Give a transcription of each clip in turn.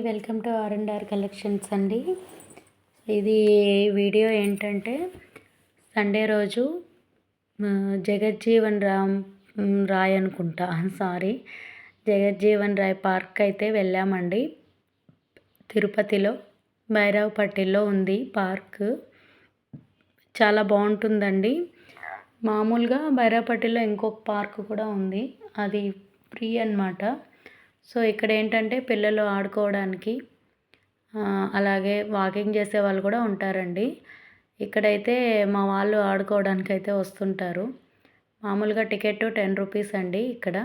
Welcome to R and R collections అండి. ఇది video ఏంటంటే సండే రోజు జగజ్జీవన్ రామ్ రాయ్ అనుకుంటా. సారీ. జగజ్జీవన్ రాయ్ పార్క్ అయితే వెళ్ళామండి. తిరుపతిలో భైరవపట్టిలో ఉంది పార్క్. చాలా బాగుంటుందండి. మామూలుగా భైరవపట్టిలో ఇంకొక పార్క్ కూడా ఉంది. అది ఫ్రీ అన్నమాట. సో ఇక్కడ ఏంటంటే పిల్లలు ఆడుకోవడానికి అలాగే వాకింగ్ చేసే వాళ్ళు కూడా ఉంటారండి. ఇక్కడైతే మా వాళ్ళు ఆడుకోవడానికి అయితే వస్తుంటారు. మామూలుగా టికెట్ టెన్ రూపీస్ అండి ఇక్కడ.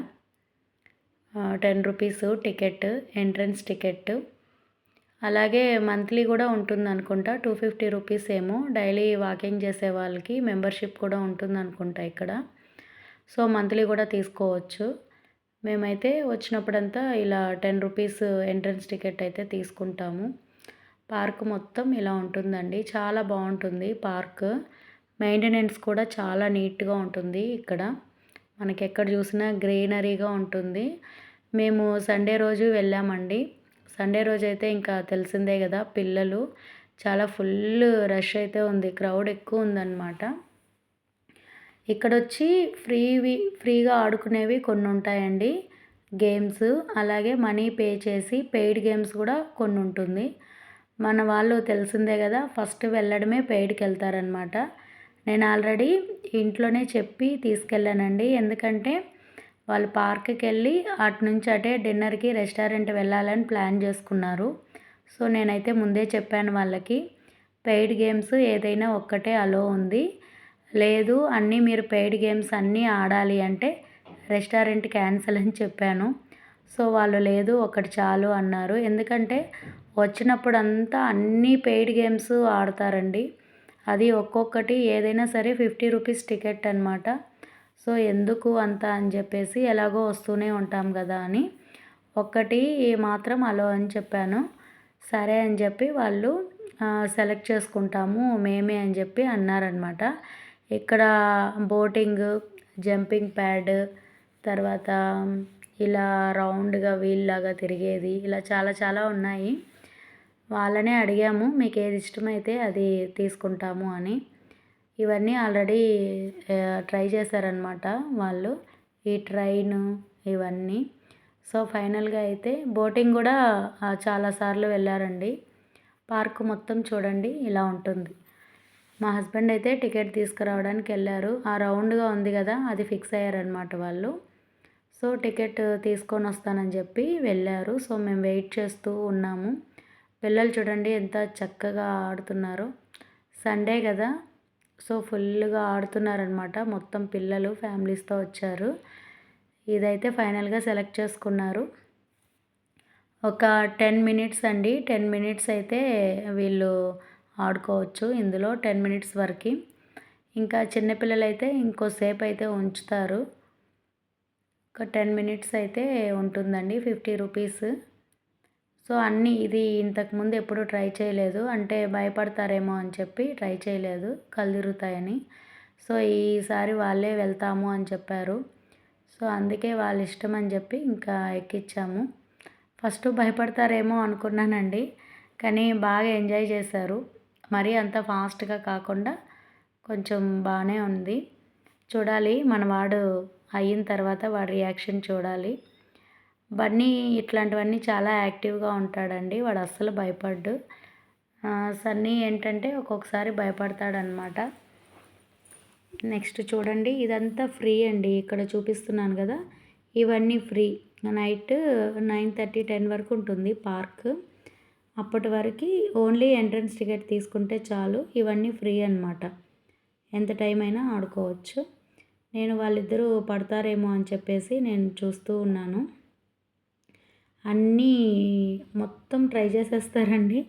Ten rupees ticket entrance ticket అలాగే మంత్లీ కూడా ఉంటుంది అనుకుంటా టూ ఫిఫ్టీ రూపీస్ ఏమో. డైలీ వాకింగ్ చేసే వాళ్ళకి మెంబర్షిప్ కూడా ఉంటుంది అనుకుంటా ఇక్కడ. సో మంత్లీ కూడా తీసుకోవచ్చు. మేమైతే వచ్చినప్పుడంతా ఇలా టెన్ రూపీస్ ఎంట్రన్స్ టికెట్ అయితే తీసుకుంటాము. పార్క్ మొత్తం ఇలా ఉంటుందండి. చాలా బాగుంటుంది పార్క్. మెయింటెనెన్స్ కూడా చాలా నీట్గా ఉంటుంది ఇక్కడ. మనకి ఎక్కడ చూసినా గ్రీనరీగా ఉంటుంది. మేము సండే రోజు వెళ్ళామండి. సండే రోజు అయితే ఇంకా తెలిసిందే కదా పిల్లలు. చాలా ఫుల్ రష్ అయితే ఉంది. క్రౌడ్ ఎక్కువ ఉందన్నమాట. ఇక్కడ వచ్చి ఫ్రీవి ఫ్రీగా ఆడుకునేవి కొన్ని ఉంటాయండి గేమ్స్ అలాగే మనీ పే చేసి పెయిడ్ గేమ్స్ కూడా కొన్ని ఉంటుంది మన వాళ్ళు తెలిసిందే కదా ఫస్ట్ వెళ్ళడమే పెయిడ్కి వెళ్తారనమాట నేను ఆల్రెడీ ఇంట్లోనే చెప్పి తీసుకెళ్ళానండి. ఎందుకంటే వాళ్ళు పార్క్కి వెళ్ళి అటు నుంచి అటే డిన్నర్కి రెస్టారెంట్ వెళ్ళాలని ప్లాన్ చేసుకున్నారు. సో నేనైతే ముందే చెప్పాను వాళ్ళకి పెయిడ్ గేమ్స్ ఏదైనా ఒక్కటే అలో ఉంది. లేదు అన్నీ మీరు పెయిడ్ గేమ్స్ అన్నీ ఆడాలి అంటే రెస్టారెంట్ క్యాన్సిల్ అని చెప్పాను. సో వాళ్ళు లేదు ఒకటి చాలు అన్నారు. ఎందుకంటే వచ్చినప్పుడు అంతా అన్నీ పెయిడ్ గేమ్స్ ఆడతారండి. అది ఒక్కొక్కటి ఏదైనా సరే ఫిఫ్టీ రూపీస్ టికెట్ అనమాట సో ఎందుకు అంత అని చెప్పేసి ఎలాగో వస్తూనే ఉంటాం కదా అని ఒక్కటి మాత్రం అలో అని చెప్పాను. సరే అని చెప్పి వాళ్ళు సెలెక్ట్ చేసుకుంటాము మేమే అని చెప్పి అన్నారనమాట ఇక్కడ బోటింగ్ జంపింగ్ ప్యాడ్ తర్వాత ఇలా రౌండ్గా వీల్లాగా తిరిగేది ఇలా చాలా చాలా ఉన్నాయి. వాళ్ళనే అడిగాము మీకు ఏది ఇష్టమైతే అది తీసుకుంటాము అని. ఇవన్నీ ఆల్రెడీ ట్రై చేశారనమాట వాళ్ళు ఈ ట్రైన్ ఇవన్నీ. సో ఫైనల్గా అయితే బోటింగ్ కూడా చాలాసార్లు వెళ్ళారండి. పార్క్ మొత్తం చూడండి ఇలా ఉంటుంది. మా హస్బెండ్ అయితే టికెట్ తీసుకురావడానికి వెళ్ళారు. ఆ రౌండ్గా ఉంది కదా అది ఫిక్స్ అయ్యారనమాట వాళ్ళు. సో టికెట్ తీసుకొని వస్తానని చెప్పి వెళ్ళారు. సో మేము వెయిట్ చేస్తూ ఉన్నాము. పిల్లలు చూడండి ఎంత చక్కగా ఆడుతున్నారు. సండే కదా సో ఫుల్గా ఆడుతున్నారనమాట మొత్తం పిల్లలు ఫ్యామిలీస్తో వచ్చారు. ఇదైతే ఫైనల్గా సెలెక్ట్ చేసుకున్నారు. ఒక టెన్ మినిట్స్ అండి. టెన్ మినిట్స్ అయితే వీళ్ళు ఆడుకోవచ్చు ఇందులో టెన్ మినిట్స్ వరకు. ఇంకా చిన్నపిల్లలు అయితే ఇంకోసేపు అయితే ఉంచుతారు. ఒక టెన్ మినిట్స్ అయితే ఉంటుందండి ఫిఫ్టీ రూపీస్. సో అన్నీ ఇది ఇంతకుముందు ఎప్పుడు ట్రై చేయలేదు. అంటే భయపడతారేమో అని చెప్పి ట్రై చేయలేదు కళ్ళు సో ఈసారి వాళ్ళే వెళ్తాము అని చెప్పారు. సో అందుకే వాళ్ళ ఇష్టం అని చెప్పి ఇంకా ఎక్కించాము ఫస్ట్ భయపడతారేమో అనుకున్నానండి కానీ బాగా ఎంజాయ్ చేశారు. మరీ అంత ఫాస్ట్గా కాకుండా కొంచెం బాగానే ఉంది. చూడాలి మన వాడు అయిన తర్వాత వాడి రియాక్షన్ చూడాలి. బన్నీ ఇట్లాంటివన్నీ చాలా యాక్టివ్గా ఉంటాడండి. వాడు అస్సలు భయపడ్డు. సన్నీ ఏంటంటే ఒక్కొక్కసారి భయపడతాడనమాట. నెక్స్ట్ చూడండి. ఇదంతా ఫ్రీ అండి. ఇక్కడ చూపిస్తున్నాను కదా. ఇవన్నీ free. Night nine thirty ten వరకు ఉంటుంది పార్క్. అప్పటి వరకు ఓన్లీ ఎంట్రన్స్ టికెట్ తీసుకుంటే చాలు. ఇవన్నీ ఫ్రీ అన్నమాట. ఎంత టైం అయినా ఆడుకోవచ్చు. నేను వాళ్ళిద్దరూ పడతారేమో అని చెప్పేసి నేను చూస్తూ ఉన్నాను. అన్నీ మొత్తం ట్రై చేసేస్తారండి.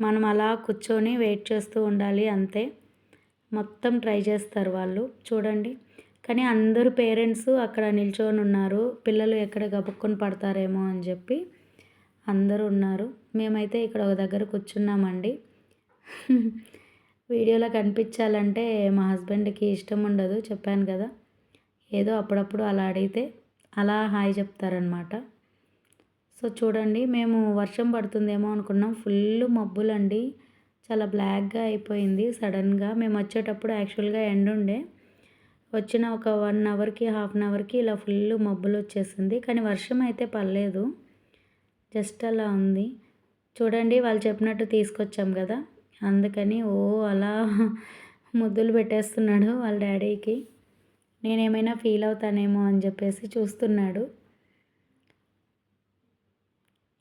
మనం అలా కూర్చొని వెయిట్ చేస్తూ ఉండాలి అంతే. మొత్తం ట్రై చేస్తారు వాళ్ళు. చూడండి. కానీ అందరూ పేరెంట్స్ అక్కడ నిల్చొని ఉన్నారు. పిల్లలు ఎక్కడ గబుక్కొని పడతారేమో అని చెప్పి. అందరూ ఉన్నారు. మేమైతే ఇక్కడ ఒక దగ్గర కూర్చున్నామండి. వీడియోలో కనిపించాలంటే మా హస్బెండ్కి ఇష్టం ఉండదు చెప్పాను కదా. ఏదో అప్పుడప్పుడు అలా అడిగితే అలా హాయ్ చెప్తారనమాట సో చూడండి మేము వర్షం పడుతుందేమో అనుకున్నాం. ఫుల్ మబ్బులండి. చాలా బ్లాక్గా అయిపోయింది. సడన్గా మేము వచ్చేటప్పుడు యాక్చువల్గా ఎండ్ ఉండే. వచ్చిన ఒక వన్ అవర్కి హాఫ్ అన్ అవర్కి ఇలా ఫుల్ మబ్బులు వచ్చేసింది. కానీ వర్షం అయితే పర్లేదు జస్ట్ అలా ఉంది. చూడండి వాళ్ళు చెప్పినట్టు తీసుకొచ్చాం కదా. అందుకని ఓ అలా ముద్దులు పెట్టేస్తున్నాడు వాళ్ళ డాడీకి. నేనేమైనా ఫీల్ అవుతానేమో అని చెప్పేసి చూస్తున్నాడు.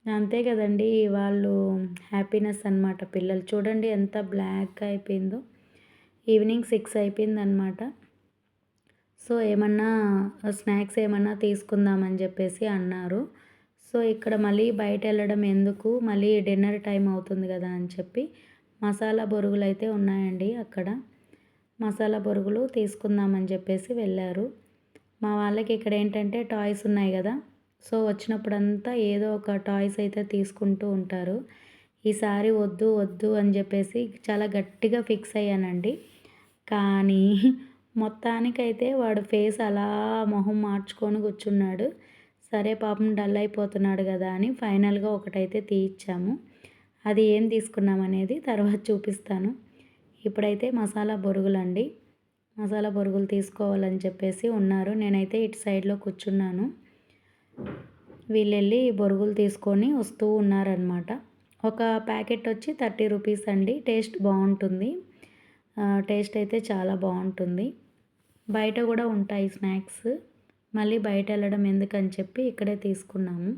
అంతే కదండి వాళ్ళు హ్యాపీనెస్ అనమాట పిల్లలు. చూడండి ఎంత బ్లాక్ అయిపోయిందో. ఈవినింగ్ సిక్స్ అయిపోయింది అనమాట సో ఏమన్నా స్నాక్స్ ఏమన్నా తీసుకుందామని చెప్పేసి అన్నారు. సో ఇక్కడ మళ్ళీ బయట వెళ్ళడం ఎందుకు? మళ్ళీ డిన్నర్ టైం అవుతుంది కదా అని చెప్పి మసాలా బొరుగులు అయితే ఉన్నాయండి అక్కడ. మసాలా బొరుగులు తీసుకుందామని చెప్పేసి వెళ్ళారు. మా వాళ్ళకి ఇక్కడ ఏంటంటే టాయ్స్ ఉన్నాయి కదా. సో వచ్చినప్పుడంతా ఏదో ఒక టాయ్స్ అయితే తీసుకుంటూ ఉంటారు. ఈసారి వద్దు వద్దు అని చెప్పేసి చాలా గట్టిగా ఫిక్స్ అయ్యానండి. కానీ మొత్తానికైతే వాడు ఫేస్ అలా మొహం మార్చుకొని కూర్చున్నాడు. సరే పాపం డల్ అయిపోతున్నాడు కదా అని ఫైనల్గా ఒకటైతే తీయించాము అది ఏం తీసుకున్నాం అనేది తర్వాత చూపిస్తాను. ఇప్పుడైతే మసాలా బొరుగులండి. మసాలా బొరుగులు తీసుకోవాలని చెప్పేసి ఉన్నారు. నేనైతే ఇటు సైడ్లో కూర్చున్నాను. వీళ్ళు వెళ్ళి బొరుగులు తీసుకొని వస్తూ ఉన్నారనమాట ఒక ప్యాకెట్ వచ్చి థర్టీ రూపీస్ అండి. టేస్ట్ బాగుంటుంది. టేస్ట్ అయితే చాలా బాగుంటుంది. బయట కూడా ఉంటాయి స్నాక్స్. మళ్ళీ బయట వెళ్ళడం ఎందుకని చెప్పి ఇక్కడే తీసుకున్నాము.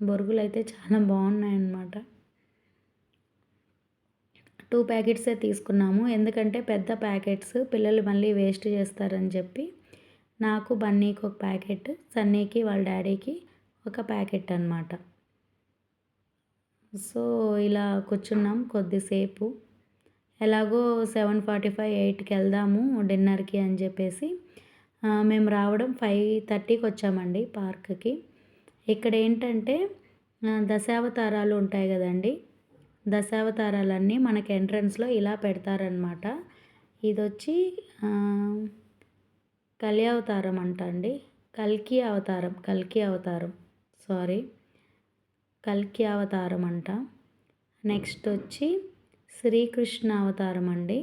బొరుగులు అయితే చాలా బాగున్నాయి అన్నమాట టూ ప్యాకెట్సే తీసుకున్నాము. ఎందుకంటే పెద్ద ప్యాకెట్స్ పిల్లలు మళ్ళీ వేస్ట్ చేస్తారని చెప్పి నాకు బన్నీకి ఒక ప్యాకెట్ సన్నీకి వాళ్ళ డాడీకి ఒక ప్యాకెట్ అనమాట సో ఇలా కూర్చున్నాం కొద్దిసేపు. ఎలాగో సెవెన్ ఫార్టీ ఫైవ్ ఎయిట్కి వెళ్దాము డిన్నర్కి అని చెప్పేసి మేము రావడం ఫైవ్ థర్టీకి వచ్చామండి పార్క్కి. ఇక్కడ ఏంటంటే దశావతారాలు ఉంటాయి కదండి. దశావతారాలన్నీ మనకి ఎంట్రన్స్లో ఇలా పెడతారనమాట ఇది వచ్చి కలి అవతారం అంట అండి కల్కి అవతారం కల్కి అవతారం సారీ. కల్కి అవతారం అంట. నెక్స్ట్ వచ్చి శ్రీకృష్ణ అవతారం అండి.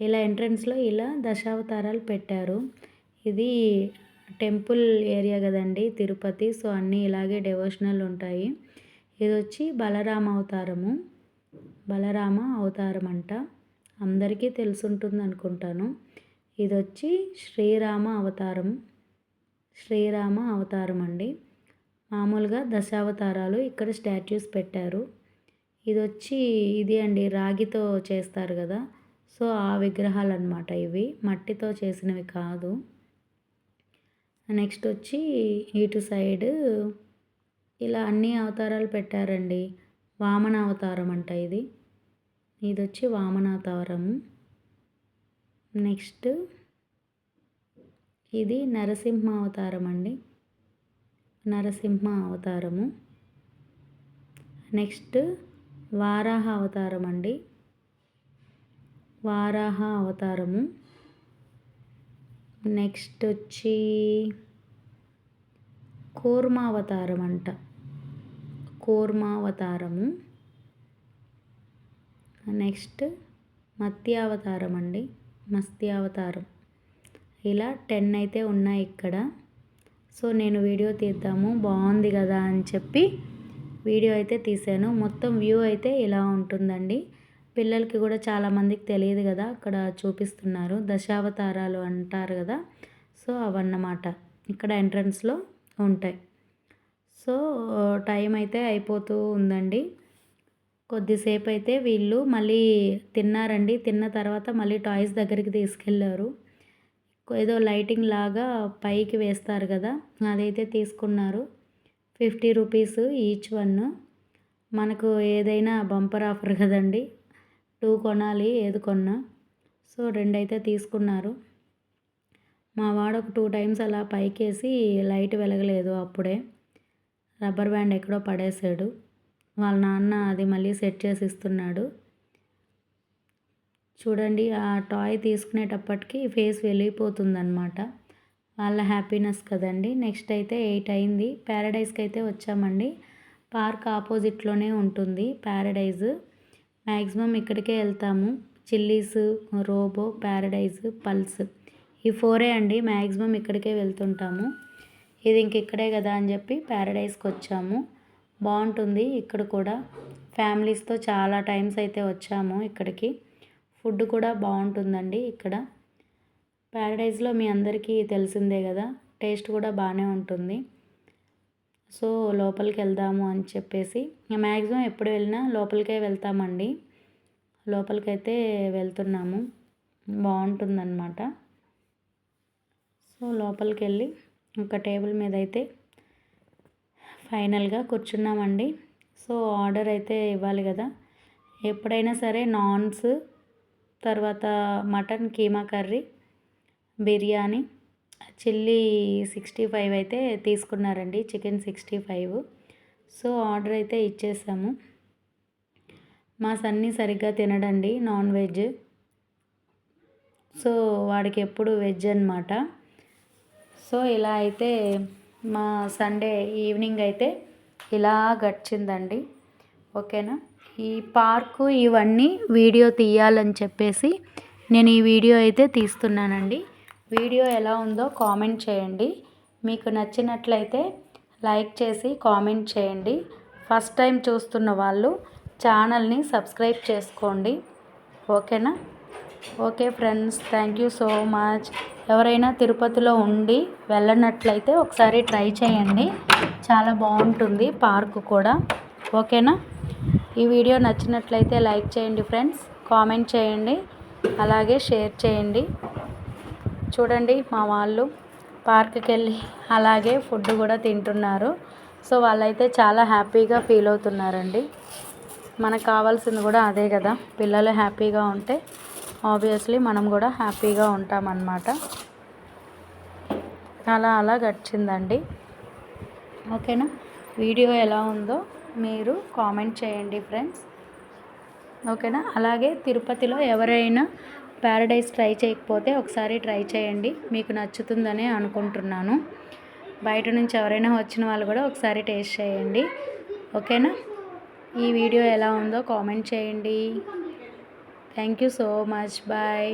ఇలా ఎంట్రన్స్లో ఇలా దశావతారాలు పెట్టారు. ఇది టెంపుల్ ఏరియా కదండి తిరుపతి. సో అన్నీ ఇలాగే డెవోషనల్ ఉంటాయి. ఇది వచ్చి బలరామ అవతారము. బలరామ అవతారం అంట అందరికీ తెలుసుంటుంది అనుకుంటాను. ఇది వచ్చి శ్రీరామ అవతారం. శ్రీరామ అవతారం అండి మామూలుగా దశావతారాలు ఇక్కడ స్టాచ్యూస్ పెట్టారు. ఇది వచ్చి ఇది అండి రాగితో చేస్తారు కదా. సో ఆ విగ్రహాలు అనమాట ఇవి. మట్టితో చేసినవి కాదు. నెక్స్ట్ వచ్చి ఇటు సైడ్ ఇలా అన్ని అవతారాలు పెట్టారండి. వామన అవతారం అంట ఇది. ఇది వచ్చి వామన అవతారము నెక్స్ట్ ఇది నరసింహ అవతారం అండి. నరసింహ అవతారము. నెక్స్ట్ వారాహ అవతారం అండి. వారాహ అవతారము. నెక్స్ట్ వచ్చి కూర్మావతారం అంట కూర్మావతారము. నెక్స్ట్ మత్స్యావతారం అండి మత్స్యావతారం. ఇలా టెన్ అయితే ఉన్నాయి ఇక్కడ. సో నేను వీడియో తీద్దాము. బాగుంది కదా అని చెప్పి వీడియో అయితే తీసాను మొత్తం వ్యూ అయితే ఇలా ఉంటుందండి. పిల్లలకి కూడా చాలామందికి తెలియదు కదా అక్కడ చూపిస్తున్నారు. దశావతారాలు అంటారు కదా సో అవన్నమాట. ఇక్కడ ఎంట్రన్స్లో ఉంటాయి. సో టైం అయితే అయిపోతూ ఉందండి. కొద్దిసేపు అయితే వీళ్ళు మళ్ళీ తిన్నారండి. తిన్న తర్వాత మళ్ళీ టాయ్స్ దగ్గరికి తీసుకెళ్ళారు ఏదో లైటింగ్ లాగా పైకి వేస్తారు కదా అదైతే తీసుకున్నారు. ఫిఫ్టీ రూపీస్ ఈచ్ వన్ మనకు ఏదైనా బంపర్ ఆఫర్ కదండి. టూ కొనాలి ఏది కొన్నా. సో రెండైతే తీసుకున్నారు. మా వాడు ఒక టూ టైమ్స్ అలా పైకేసి లైట్ వెలగలేదు అప్పుడే. రబ్బర్ బ్యాండ్ ఎక్కడో పడేశాడు వాళ్ళ నాన్న అది మళ్ళీ సెట్ చేసి ఇస్తున్నాడు. చూడండి ఆ టాయ్ తీసుకునేటప్పటికి ఫేస్ వెళ్ళిపోతుందన్నమాట వాళ్ళ హ్యాపీనెస్ కదండి. నెక్స్ట్ అయితే ఎయిట్ అయింది. ప్యారడైజ్కి అయితే వచ్చామండి. పార్క్ ఆపోజిట్లోనే ఉంటుంది. ప్యారడైజ్ మ్యాక్సిమం ఇక్కడికే వెళ్తాము. Chillies Robo Paradise Pulse. ఈ ఫోరే అండి మ్యాక్సిమం ఇక్కడికే వెళ్తుంటాము. ఇది ఇంక ఇక్కడే కదా అని చెప్పి ప్యారడైజ్కి వచ్చాము. బాగుంటుంది ఇక్కడ కూడా. ఫ్యామిలీస్తో చాలా టైమ్స్ అయితే వచ్చాము ఇక్కడికి. ఫుడ్ కూడా బాగుంటుందండి ఇక్కడ. ప్యారడైజ్లో మీ అందరికీ తెలిసిందే కదా. టేస్ట్ కూడా బాగానే ఉంటుంది. సో లోపలికి వెళ్దాము అని చెప్పేసి మ్యాక్సిమం ఎప్పుడు వెళ్ళినా లోపలికే వెళ్తామండి. లోపలికైతే వెళ్తున్నాము. బాగుంటుందన్నమాట. సో లోపలికి వెళ్ళి ఒక టేబుల్ మీద అయితే ఫైనల్గా కూర్చున్నామండి. సో ఆర్డర్ అయితే ఇవ్వాలి కదా. ఎప్పుడైనా సరే నాన్స్ తర్వాత mutton keema curry biryani chilli sixty five అయితే తీసుకున్నారండి chicken sixty five. So order అయితే ఇచ్చేసాము. మా సన్ని సరిగ్గా తినడండి నాన్ వెజ్. సో వాడికి ఎప్పుడు వెజ్ అనమాట సో ఇలా అయితే మా సండే ఈవినింగ్ అయితే ఇలా గడిచిందండి. ఓకేనా? ఈ పార్కు ఇవన్నీ వీడియో తీయాలని చెప్పేసి నేను ఈ వీడియో అయితే తీస్తున్నానండి. వీడియో ఎలా ఉందో కామెంట్ చేయండి. మీకు నచ్చినట్లయితే లైక్ చేసి కామెంట్ చేయండి. ఫస్ట్ టైం చూస్తున్న వాళ్ళు ఛానల్ని సబ్స్క్రైబ్ చేసుకోండి. ఓకేనా? Okay friends thank you so much. ఎవరైనా తిరుపతిలో ఉండి వెళ్ళనట్లయితే ఒకసారి ట్రై చేయండి. చాలా బాగుంటుంది పార్క్ కూడా. ఓకేనా? ఈ వీడియో నచ్చినట్లయితే లైక్ చేయండి ఫ్రెండ్స్ కామెంట్ చేయండి. అలాగే షేర్ చేయండి. చూడండి మా వాళ్ళు పార్క్కి వెళ్ళి అలాగే ఫుడ్ కూడా తింటున్నారు. సో వాళ్ళైతే చాలా హ్యాపీగా ఫీల్ అవుతున్నారండి. మనకు కావాల్సింది కూడా అదే కదా. పిల్లలు హ్యాపీగా ఉంటే ఆబ్వియస్లీ మనం కూడా హ్యాపీగా ఉంటామన్నమాట. అలా అలా గడిచిందండి. ఓకేనా? వీడియో ఎలా ఉందో మీరు కామెంట్ చేయండి ఫ్రెండ్స్. ఓకేనా? అలాగే తిరుపతిలో ఎవరైనా ప్యారడైజ్ ట్రై చేయకపోతే ఒకసారి ట్రై చేయండి. మీకు నచ్చుతుందని అనుకుంటున్నాను. బయట నుంచి ఎవరైనా వచ్చిన వాళ్ళు కూడా ఒకసారి టేస్ట్ చేయండి. ఓకేనా? ఈ వీడియో ఎలా ఉందో కామెంట్ చేయండి. Thank you so much. Bye.